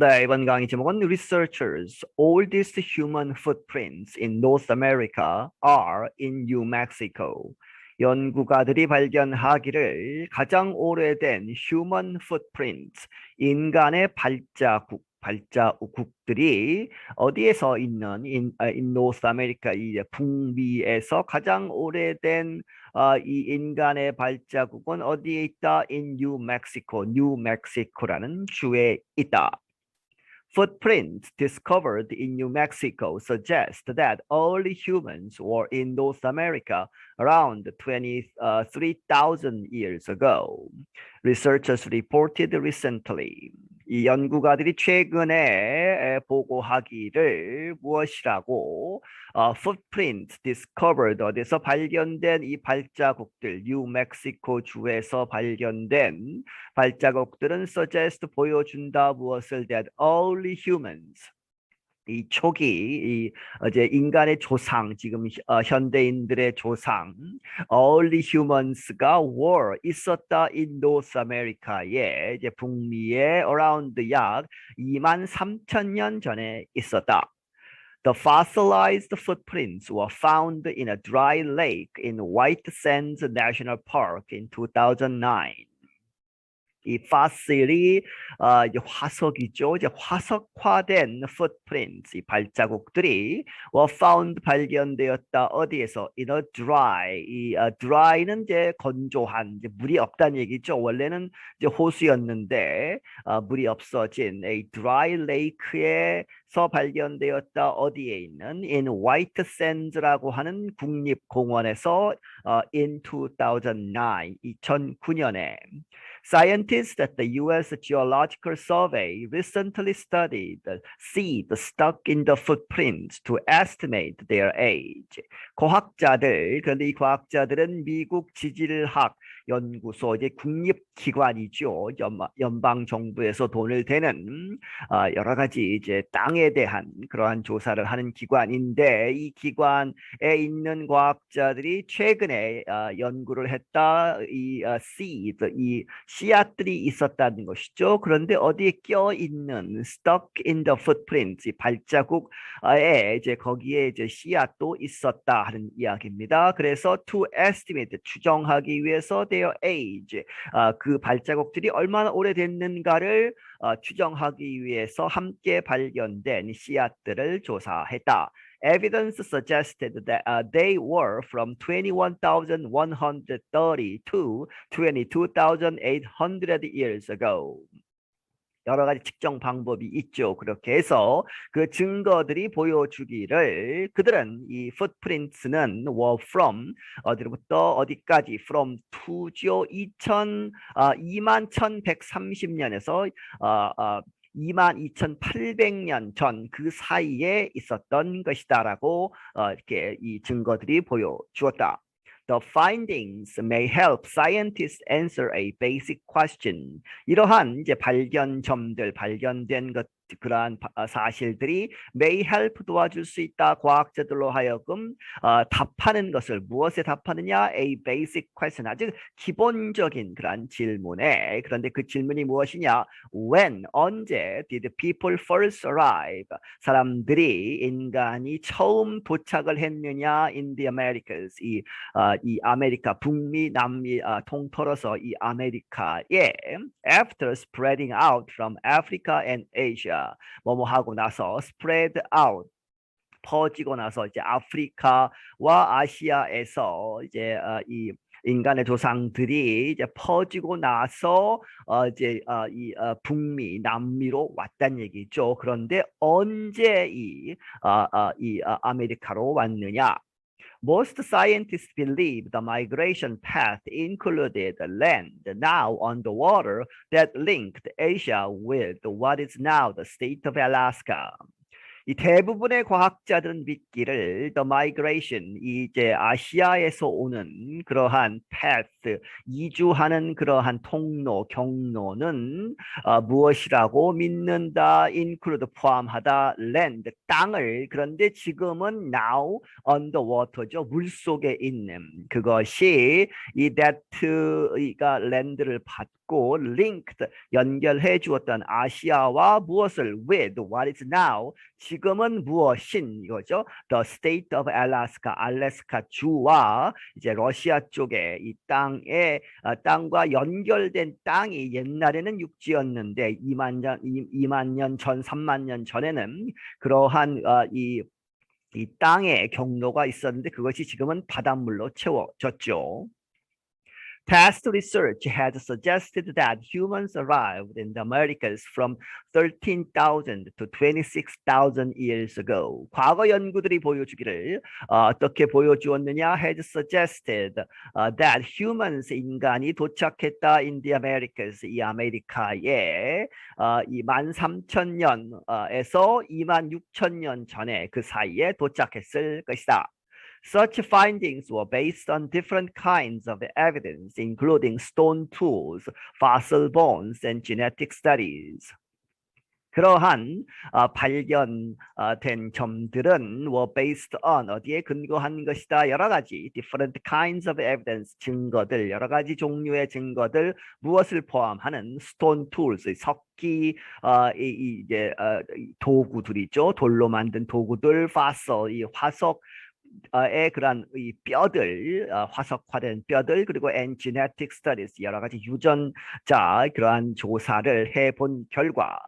네, 이번 강의 제목은 Researchers' oldest human footprints in North America are in New Mexico. 연구가들이 발견하기를 가장 오래된 human footprints, 인간의 발자국, 발자국들이 어디에서 있는 in, uh, in North America, 이 북미에서 가장 오래된 어, 이 인간의 발자국은 어디에 있다? In New Mexico, New Mexico라는 주에 있다. Footprints discovered in New Mexico suggest that early humans were in North America around 23,000 uh, years ago. Researchers reported recently. 이 연구가들이 최근에 보고하기를 무엇이라고 어, footprint discovered 어디서 발견된 이 발자국들 뉴멕시코 주에서 발견된 발자국들은 suggest 보여준다 무엇을 that early humans 이 초기 이 어제 인간의 조상 지금 어, 현대인들의 조상 early humans가 were 있었다 in North America에 이제 북미에 around 약 2만 3천 년 전에 있었다. The fossilized footprints were found in a dry lake in White Sands National Park in 2009. 이 파실이 어, 이제 화석이죠. 이제 화석화된 footprints, 이 발자국들이 were found 발견되었다. 어디에서? In a dry. 이 uh, dry는 이제 건조한, 이제 물이 없다는 얘기죠. 원래는 이제 호수였는데 어, 물이 없어진 a dry lake에서 발견되었다. 어디에 있는 in White Sands라고 하는 국립공원에서 어, in 2009, 2009년에 Scientists at the U.S. Geological Survey recently studied the seeds stuck in the footprints to estimate their age. 과학자들, 그런데 이 과학자들은 미국 지질학 연구소 이제 국립기관이죠. 연방 정부에서 돈을 대는 어, 여러 가지 이제 땅에 대한 그러한 조사를 하는 기관인데 이 기관에 있는 과학자들이 최근에 어, 연구를 했다. 이 어, seed, 이 씨앗들이 있었다는 것이죠. 그런데 어디에 껴 있는 stuck in the footprints, 발자국에 이제 거기에 이제 씨앗도 있었다 하는 이야기입니다. 그래서 to estimate 추정하기 위해서 their age, 어, 그 발자국들이 얼마나 오래됐는가를 어, 추정하기 위해서 함께 발견된 씨앗들을 조사했다. Evidence suggested that uh, they were from 21,130 to 22,800 years ago. 여러 가지 측정 방법이 있죠. 그렇게 해서 그 증거들이 보여주기를 그들은 이 footprints는 were from 어디로부터 어디까지 from to죠. 2000 아, 2만 1130년에서 아, 아, 22,800년 전 그 사이에 있었던 것이다라고 어, 이렇게 이 증거들이 보여주었다. The findings may help scientists answer a basic question. 이러한 이제 발견점들, 발견된 것 그러한 사실들이 may help 도와줄 수 있다. 과학자들로 하여금 어, 답하는 것을 무엇에 답하느냐? A basic question. 아주 기본적인 그러한 질문에 그런데 그 질문이 무엇이냐? When 언제 did people first arrive? 사람들이 인간이 처음 도착을 했느냐? In the Americas. 이, 어, 이 아메리카 북미 남미 어, 통틀어서 이 아메리카에 after spreading out from Africa and Asia 뭐뭐 하고 나서 spread out 퍼지고 나서 이제 아프리카와 아시아에서 이제 어, 이 인간의 조상들이 이제 퍼지고 나서 어 이제 어, 이 어, 북미 남미로 왔단 얘기죠. 그런데 언제 이이 어, 어, 어, 아메리카로 왔느냐? Most scientists believe the migration path included land now on the water that linked Asia with what is now the state of Alaska. 이 대부분의 과학자들은 믿기를 the migration 이제 아시아에서 오는 그러한 path 이주하는 그러한 통로 경로는 어, 무엇이라고 믿는다 include 포함하다 land 땅을. 그런데 지금은 now underwater죠. 물 속에 있는 그것이 이 that가 land를 받고 linked 연결해 주었던 아시아와 무엇을 with what is now 지금은 무엇인 이거죠. The state of Alaska, 알래스카 주와 이제 러시아 쪽에 이 땅에 어, 땅과 연결된 땅이 옛날에는 육지였는데 2만 년 2만 년 전, 3만 년 전에는 그러한 어, 이이 땅에 경로가 있었는데 그것이 지금은 바닷물로 채워졌죠. Past research had suggested that humans arrived in the Americas from 13,000 to 26,000 years ago. 과거 연구들이 보여주기를 어, 어떻게 보여주었느냐? Had suggested uh, that humans 인간이 도착했다 in the Americas 이 아메리카에 어, 이 13,000년에서 26,000년 전에 그 사이에 도착했을 것이다. Such findings were based on different kinds of evidence, including stone tools, fossil bones, and genetic studies. 그러한 어, 발견된 점들은 were based on 어디에 근거한 것이다 여러 가지 different kinds of evidence 증거들 여러 가지 종류의 증거들 무엇을 포함하는 stone tools 석기 어, 이, 이, 이제 어, 도구들이죠 돌로 만든 도구들 fossil 이 화석 의 그러한 이 뼈들 어, 화석화된 뼈들 그리고 and genetic studies 여러 가지 유전자 그러한 조사를 해본 결과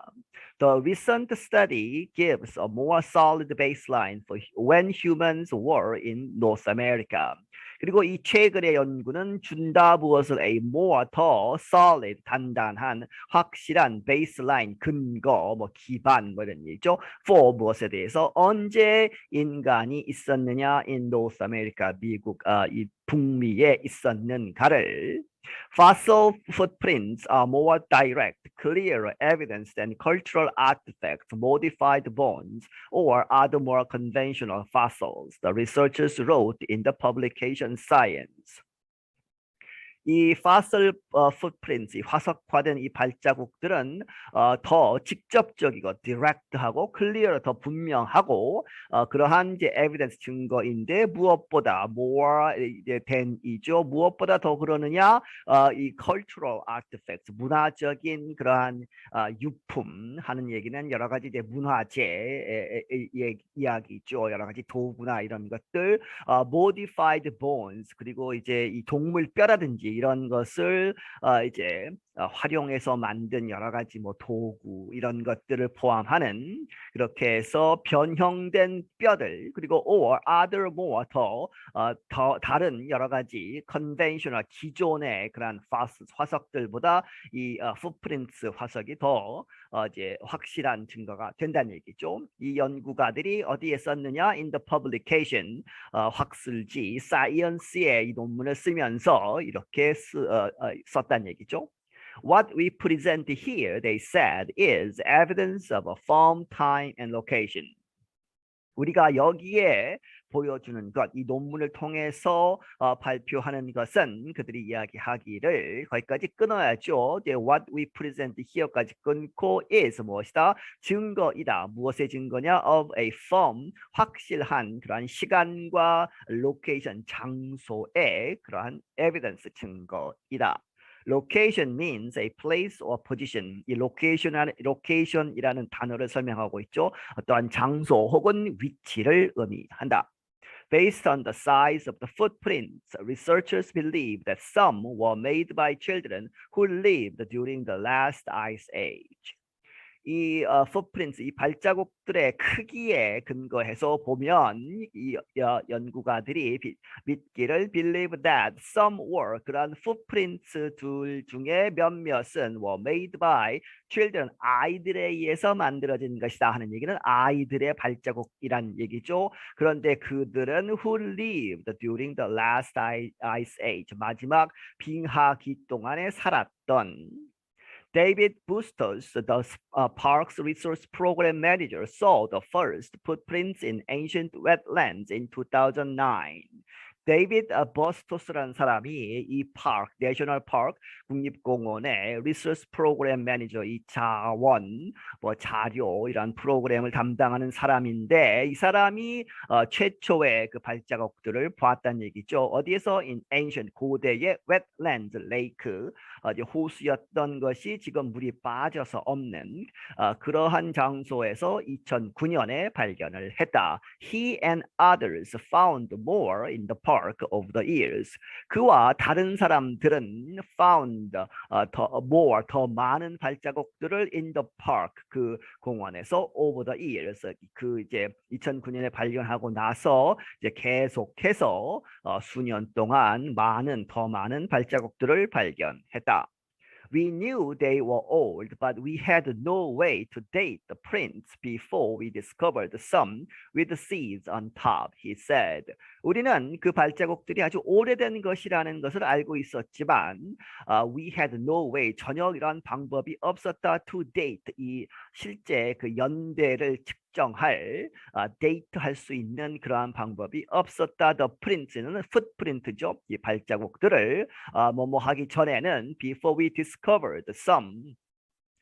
The recent study gives a more solid baseline for when humans were in North America. 그리고 이 최근의 연구는 준다 무엇을 a more 더 solid 단단한 확실한 베이스라인 근거 뭐 기반 뭐 이런 얘기죠. for 무엇에 대해서 언제 인간이 있었느냐 in North America 미국 아, 이 북미에 있었는가를 Fossil footprints are more direct, clearer evidence than cultural artifacts, modified bones, or other more conventional fossils, the researchers wrote in the publication Science. 이 fossil 어, 이 화석화된 이 발자국들은 어, 더 직접적이고 direct하고 clear, 더 분명하고 어, 그러한 이제 evidence 증거인데 무엇보다 more 이제 than 이죠. 무엇보다 더 그러느냐? 어, 이 cultural artifacts, 문화적인 그러한 어, 유품 하는 얘기는 여러 가지 이제 문화재 이야기죠. 여러 가지 도구나 이런 것들, 어, modified bones 그리고 이제 이 동물 뼈라든지 이런 것을 어, 이제 어, 활용해서 만든 여러 가지 뭐 도구 이런 것들을 포함하는 그렇게 해서 변형된 뼈들 그리고 or other more 더, 어, 더 다른 여러 가지 컨벤셔널 기존의 그런 화석들보다 이 어, 풋프린트 화석이 더 어, 이제 확실한 증거가 된다는 얘기죠. 이 연구가들이 어디에 썼느냐? In the publication 어, 학술지 Science에 이 논문을 쓰면서 이렇게 쓰, 어, 어, 썼다는 얘기죠. What we present here, they said, is evidence of a form, time, and location. 우리가 여기에 보여주는 것, 이 논문을 통해서 어, 발표하는 것은 그들이 이야기하기를 거기까지 끊어야죠. 이제 what we present here까지 끊고 is 무엇이다? 증거이다. 무엇의 증거냐? of a form, 확실한 그러한 시간과 location, 장소의 그러한 evidence 증거이다. location means a place or position. 이 location, location이라는 단어를 설명하고 있죠. 어떠한 장소 혹은 위치를 의미한다. Based on the size of the footprints, researchers believe that some were made by children who lived during the last ice age. 이 어, footprints, 이 발자국들의 크기에 근거해서 보면 이 여, 연구가들이 비, 믿기를 believe that some were 그런 footprints 둘 중에 몇몇은 were made by children 아이들에 의해서 만들어진 것이다 하는 얘기는 아이들의 발자국이란 얘기죠. 그런데 그들은 who lived during the last ice age 마지막 빙하기 동안에 살았던 David Bustos, the uh, Parks Resource Program Manager, saw the first footprints in ancient wetlands in 2009. 데이비드 버스토스라는 사람이 이 파크, 내셔널 파크 국립공원의 리서치 프로그램 매니저 이 자원 뭐 자료 이런 프로그램을 담당하는 사람인데 이 사람이 어, 최초의 그 발자국들을 보았다는 얘기죠. 어디에서 in ancient 고대의 wetlands lake 어, 이제 호수였던 것이 지금 물이 빠져서 없는 어, 그러한 장소에서 2009년에 발견을 했다. He and others found more in the park over the years. 그와 다른 사람들은 found 어, 더 more 더 많은 발자국들을 in the park 그 공원에서 over the years 그 이제 2009년에 발견하고 나서 이제 계속해서 어, 수년 동안 많은 더 많은 발자국들을 발견했다. We knew they were old, but we had no way to date the prints before we discovered some with the seeds on top, he said. 우리는 그 발자국들이 아주 오래된 것이라는 것을 알고 있었지만 uh, we had no way, 전혀 이런 방법이 없었다 to date, 이 실제 그 연대를 측 정할 아, 데이트할 수 있는 그러한 방법이 없었다. The prints는 footprint죠. 이 발자국들을 아, 뭐뭐 하기 전에는 before we discovered some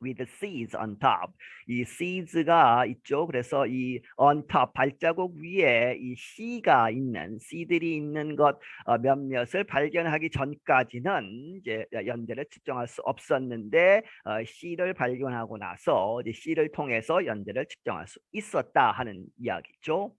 with seeds on top. 이 seeds가 있죠. 그래서 이 on top 발자국 위에 이 씨가 있는 씨들이 있는 것 어, 몇몇을 발견하기 전까지는 이제 연대를 측정할 수 없었는데 어, 씨를 발견하고 나서 이제 씨를 통해서 연대를 측정할 수 있었다 하는 이야기죠.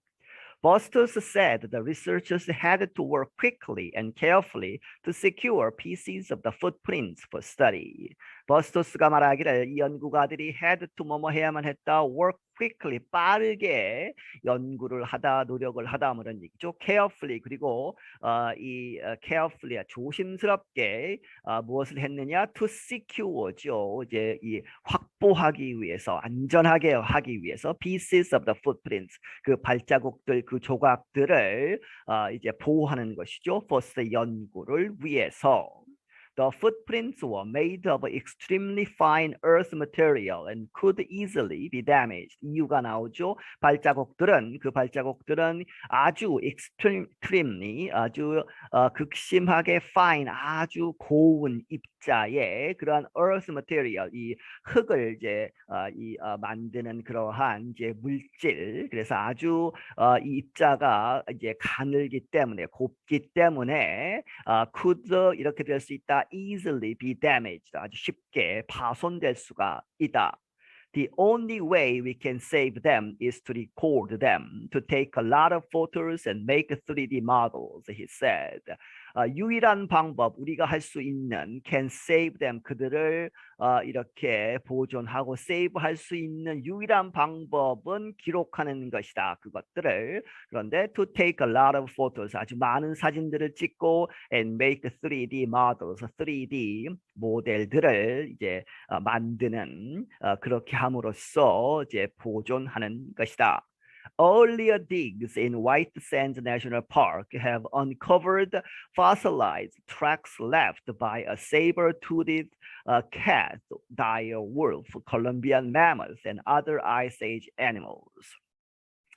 Bustos said the researchers had to work quickly and carefully to secure pieces of the footprints for study. 버스토스가 말하기를 이 연구가들이 had to 뭐뭐 해야만 했다 work quickly 빠르게 연구를 하다 노력을 하다 뭐 이런 얘기죠. carefully 그리고 어, 이 어, carefully 조심스럽게 어, 무엇을 했느냐? to secure죠. 이제 이 확보하기 위해서 안전하게 하기 위해서 pieces of the footprints 그 발자국들 그 조각들을 어, 이제 보호하는 것이죠. first 연구를 위해서 The footprints were made of extremely fine earth material and could easily be damaged. 이유가 나오죠. 발자국들은 그 발자국들은 아주 extremely 아주 어, 극심하게 fine 아주 고운 입 자의 그러한 earth material 이 흙을 이제 어, 이 어, 만드는 그러한 이제 물질 그래서 아주 어, 이 입자가 이제 가늘기 때문에 곱기 때문에 어, could 이렇게 될 수 있다. easily be damaged. 아주 쉽게 파손될 수가 있다. The only way we can save them is to record them, to take a lot of photos and make 3D models, he said. 어, 유일한 방법 우리가 할 수 있는 can save them 그들을 어, 이렇게 보존하고 save 할수 있는 유일한 방법은 기록하는 것이다 그것들을 그런데 to take a lot of photos 아주 많은 사진들을 찍고 and make 3D models 3D 모델들을 이제 어, 만드는 어, 그렇게 함으로써 이제 보존하는 것이다. Earlier digs in White Sands National Park have uncovered fossilized tracks left by a saber-toothed uh, cat, dire wolf, Columbian mammoth, and other Ice Age animals.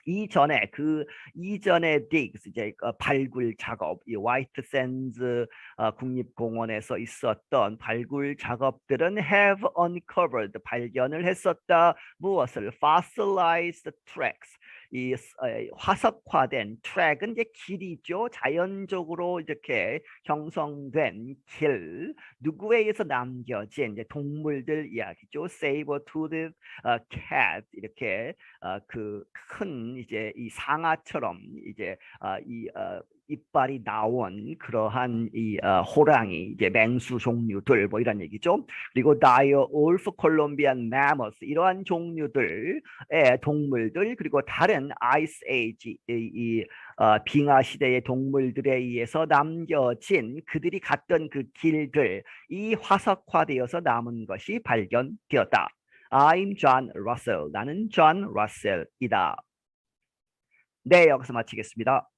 이전에 그 이전에 digs 이제 어, 발굴 작업 이 화이트 샌즈 어, 국립공원에서 있었던 발굴 작업들은 have uncovered 발견을 했었다 무엇을 fossilized tracks 이 화석화된 트랙은 이제 길이죠. 자연적으로 이렇게 형성된 길 누구에 의해서 남겨진 이제 동물들 이야기죠. toothed uh, cat 이렇게 uh, 그큰 이제 이 상아처럼 이제 uh, 이 uh, 이빨이 나온 그러한 이 어, 호랑이 이제 맹수 종류들 뭐 이런 얘기죠. 그리고 다이어 올프 콜롬비안 마머스 이러한 종류들의 동물들 그리고 다른 아이스 에이지 이, 이 어, 빙하 시대의 동물들에 의해서 남겨진 그들이 갔던 그 길들 이 화석화되어서 남은 것이 발견되었다. I'm John Russell. 나는 John Russell이다. 네, 여기서 마치겠습니다.